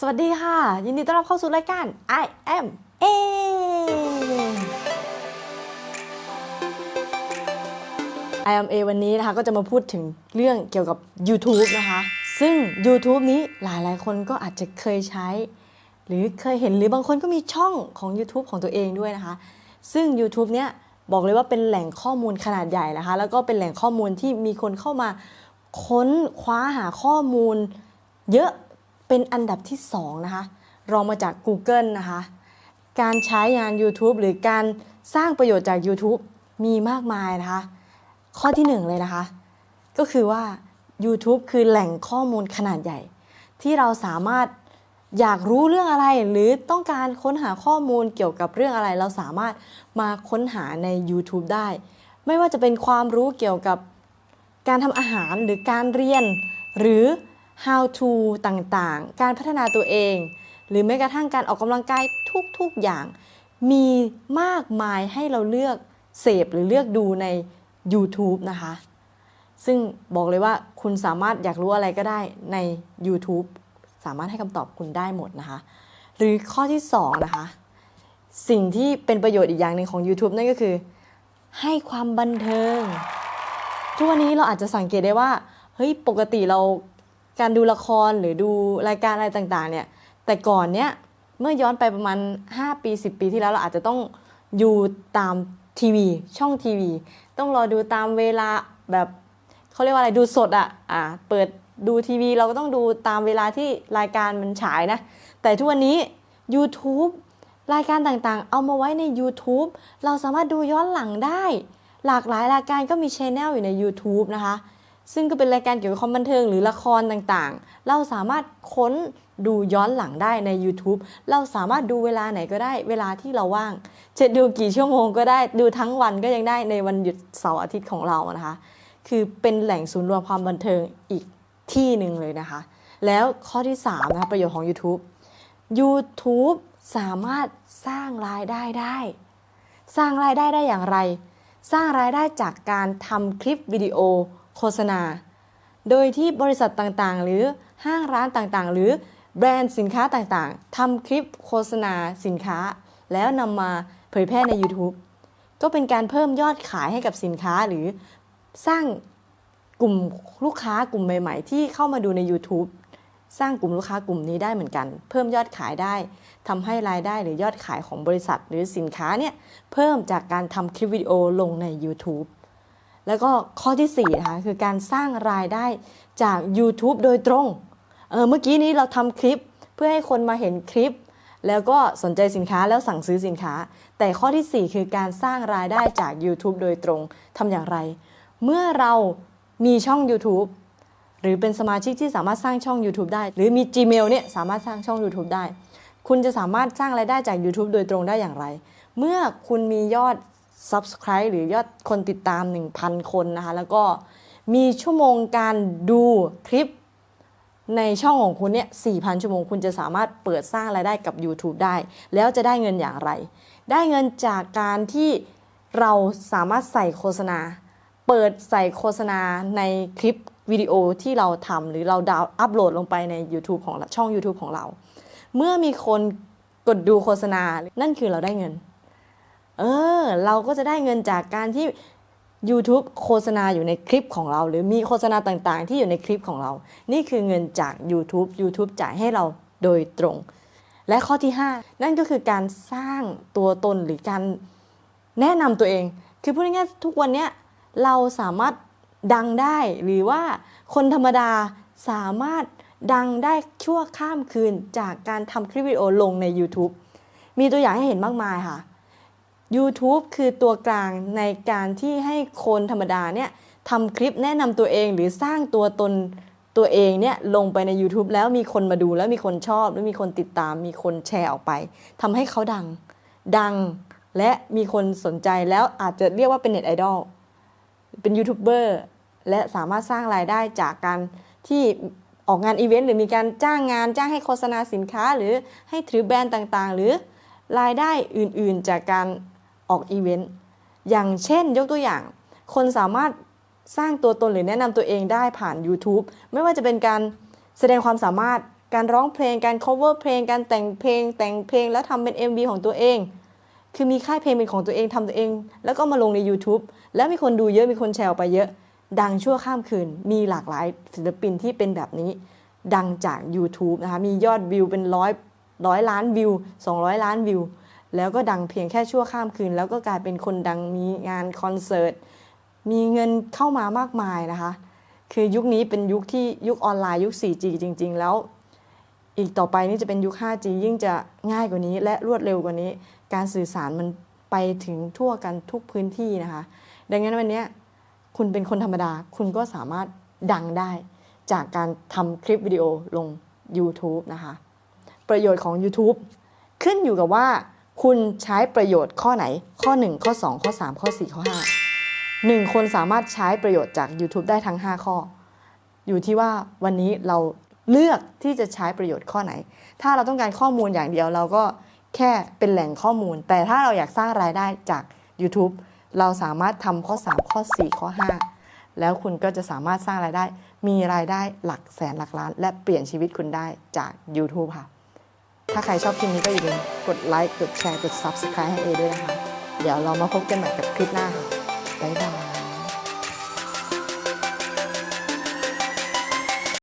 สวัสดีค่ะ ยินดีต้อนรับเข้าสู่รายการ I am A I am A วันนี้นะคะก็จะมาพูดถึงเรื่องเกี่ยวกับ YouTube นะคะ ซึ่ง YouTube นี้หลายๆคนก็อาจจะเคยใช้ หรือเคยเห็นหรือบางคนก็มีช่องของ YouTube ของตัวเองด้วยนะคะ ซึ่ง YouTube เนี้ยบอกเลยว่าเป็นแหล่งข้อมูลขนาดใหญ่นะคะ แล้วก็เป็นแหล่งข้อมูลที่มีคนเข้ามาค้นคว้าหาข้อมูลเยอะ เป็นอันดับที่ 2 นะคะ รองมาจาก Google นะคะ การใช้งาน YouTube หรือการสร้างประโยชน์จาก YouTube มีมากมายนะคะ ข้อที่ 1 เลยนะคะ ก็คือว่า YouTube คือแหล่งข้อมูลขนาดใหญ่ ที่เราสามารถอยากรู้เรื่องอะไร หรือต้องการค้นหาข้อมูลเกี่ยวกับเรื่องอะไร เราสามารถมาค้นหาใน YouTube ได้ ไม่ว่าจะเป็นความรู้เกี่ยวกับการทำอาหารหรือการเรียน หรือ how to ต่างๆ การพัฒนาตัวเอง หรือแม้กระทั่งการออกกำลังกายทุกๆอย่าง มีมากมายให้เราเลือกเสพหรือเลือกดูใน YouTube นะคะ ซึ่งบอกเลยว่าคุณสามารถอยากรู้อะไรก็ได้ใน YouTube สามารถให้คำตอบคุณได้หมดนะคะ หรือข้อที่ 2 นะคะ สิ่งที่เป็นประโยชน์อีกอย่างหนึ่งของ YouTube นั่นก็คือ ให้ความบันเทิง ทุกวันนี้เราอาจจะสังเกตได้ว่าเฮ้ยปกติเรา การดูละครหรือดูรายการอะไรต่างๆ เนี่ย แต่ก่อนเนี้ยเมื่อย้อนไปประมาณ 5 ปี 10 ปีที่แล้วเราอาจจะต้องอยู่ตามทีวี ช่องทีวี ต้องรอดูตามเวลาแบบเขาเรียกว่าอะไรดูสดอะ่ะอ่าเปิดดูทีวีเราก็ต้องดูตามเวลาที่รายการมันฉายนะ แต่ทุกวันนี้ YouTube รายการต่างๆ เอามาไว้ใน YouTube เราสามารถดูย้อนหลังได้ หลากหลายรายการก็มีช anel อยู่ใน YouTube นะคะ ซึ่งก็เป็นรายการเกี่ยวกับความบันเทิงหรือละครต่างๆ เราสามารถค้นดูย้อนหลังได้ใน YouTube เราสามารถดูเวลาไหนก็ได้ เวลาที่เราว่าง จะดูกี่ชั่วโมงก็ได้ ดูทั้งวันก็ยังได้ในวันหยุดเสาร์อาทิตย์ของเรานะคะ คือเป็นแหล่งศูนย์รวมความบันเทิงอีกที่หนึ่งเลยนะคะ แล้วข้อที่3นะคะประโยชน์ของ YouTube YouTube สามารถสร้างรายได้ได้ สร้างรายได้ได้อย่างไร สร้างรายได้จากการทำคลิปวิดีโอ โฆษณา โดยที่บริษัทต่างๆ หรือห้างร้านต่างๆ หรือแบรนด์สินค้าต่างๆทำคลิปโฆษณาสินค้า แล้วนำมาเผยแพร่ใน YouTube ก็เป็นการเพิ่มยอดขายให้กับสินค้าหรือสร้างกลุ่มลูกค้ากลุ่มใหม่ ๆ ที่เข้ามาดูใน YouTube สร้างกลุ่มลูกค้ากลุ่มนี้ได้เหมือนกัน เพิ่มยอดขายได้ทำให้รายได้หรือยอดขายของบริษัทหรือสินค้าเนี่ย เพิ่มจากการทำคลิปวิดีโอลงใน YouTube แล้วก็ข้อที่4นะคะคือการสร้างรายได้จาก YouTube โดยตรงเออเมื่อกี้นี้เราทำคลิปเพื่อให้คนมาเห็นคลิป แล้วก็สนใจสินค้าแล้วสั่งซื้อสินค้า แต่ข้อที่ 4 คือการสร้างรายได้จาก YouTube โดยตรงทำอย่างไร เมื่อเรามีช่อง YouTube หรือเป็นสมาชิกที่สามารถสร้างช่อง YouTube ได้ หรือมี Gmail เนี่ยสามารถสร้างช่อง YouTube ได้ คุณจะสามารถสร้างรายได้จาก YouTube โดยตรงได้อย่างไร เมื่อคุณมียอด Subscribe หรือยอดคนติดตาม 1,000 คนนะคะ แล้วก็มีชั่วโมงการดูคลิปในช่องของคุณเนี่ย 4,000 ชั่วโมง คุณจะสามารถเปิดสร้างรายได้กับ YouTube ได้ แล้วจะได้เงินอย่างไร ได้เงินจากการที่เราสามารถใส่โฆษณา เปิดใส่โฆษณาในคลิปวิดีโอที่เราทำหรือเราดาวน์อัปโหลดลงไปใน YouTube ของช่อง YouTube ของเรา เมื่อมีคนกดดูโฆษณา นั่นคือเราได้เงิน เออ เราก็จะได้เงินจากการที่ YouTube โฆษณาอยู่ในคลิปของเรา หรือมีโฆษณาต่างๆ ที่อยู่ในคลิปของเรา นี่คือเงินจาก YouTube YouTube จ่ายให้เราโดยตรง และข้อที่ 5 นั่นก็คือการสร้างตัวตนหรือการแนะนำตัวเอง คือพูดง่ายๆทุกวันนี้เราสามารถดังได้หรือว่าคนธรรมดาสามารถดังได้ชั่วข้ามคืนจากการทำคลิปวิดีโอลงใน YouTube มีตัวอย่างให้เห็นมากมายค่ะ YouTube คือตัวกลางในการที่ให้คนธรรมดาเนี่ยทำคลิปแนะนำตัวเองหรือสร้างตัวตนตัวเองเนี่ยลงไปใน YouTube แล้วมีคนมาดูแล้วมีคนชอบแล้วมีคนติดตาม มีคนแชร์ออกไปทำให้เขาดัง ดังและมีคนสนใจแล้วอาจจะเรียกว่าเป็นเน็ตไอดอลเป็นยูทูบเบอร์และสามารถสร้างรายได้จากการที่ออกงานอีเวนต์หรือมีการจ้างงานจ้างให้โฆษณาสินค้าหรือให้ถือแบรนด์ต่างๆ หรือรายได้อื่นๆ จากการ ออกอีเวนต์อย่างเช่นยกตัวอย่าง คนสามารถสร้างตัวตนหรือแนะนำตัวเองได้ผ่าน YouTube ไม่ว่าจะเป็นการแสดงความสามารถการร้องเพลงการ cover เพลง การแต่งเพลง แต่งเพลงแล้วทำเป็น MV ของตัวเอง คือมีค่ายเพลงเป็นของตัวเองทำตัวเอง แล้วก็มาลงใน YouTube แล้วมีคนดูเยอะมีคนแชร์ไปเยอะ ดังชั่วข้ามคืน มีหลากหลายศิลปินที่เป็นแบบนี้ ดังจาก YouTube นะคะมียอดวิวเป็นร้อยร้อยล้านวิว 200 ล้านวิว แล้วก็ดังเพียงแค่ชั่วข้ามคืน แล้วก็กลายเป็นคนดังมีงานคอนเสิร์ตมีเงินเข้ามามากมายนะคะ คือยุคนี้เป็นยุคที่ยุคออนไลน์ยุค 4G จริง ๆ แล้ว อีกต่อไปนี่จะเป็นยุค 5G ยิ่งจะง่ายกว่านี้และรวดเร็วกว่านี้ การสื่อสารมันไปถึงทั่วกันทุกพื้นที่นะคะ ดังนั้นวันนี้คุณเป็นคนธรรมดาคุณก็สามารถดังได้จากการทำคลิปวิดีโอลง YouTube นะคะ ประโยชน์ของ YouTube ขึ้นอยู่กับว่า คุณใช้ประโยชน์ข้อไหน ข้อ 1 ข้อ 2 ข้อ 3 ข้อ 4 ข้อ 5 1 คนสามารถใช้ประโยชน์จาก YouTube ได้ทั้ง 5 ข้อ อยู่ที่ว่าวันนี้เราเลือกที่จะใช้ประโยชน์ข้อไหน ถ้าเราต้องการข้อมูลอย่างเดียวเราก็แค่เป็นแหล่งข้อมูล แต่ถ้าเราอยากสร้างรายได้จาก YouTube เราสามารถทำข้อ 3 ข้อ 4 ข้อ 5 แล้วคุณก็จะสามารถสร้างรายได้ มีรายได้หลักแสนหลักล้าน และเปลี่ยนชีวิตคุณได้จาก YouTube ค่ะ ถ้าใครชอบคลิปนี้ก็อย่าลืมกดไลค์ กดแชร์ กด Subscribe ให้เอด้วยนะคะ เดี๋ยวเรามาพบกันใหม่กับคลิปหน้าค่ะบ๊ายบาย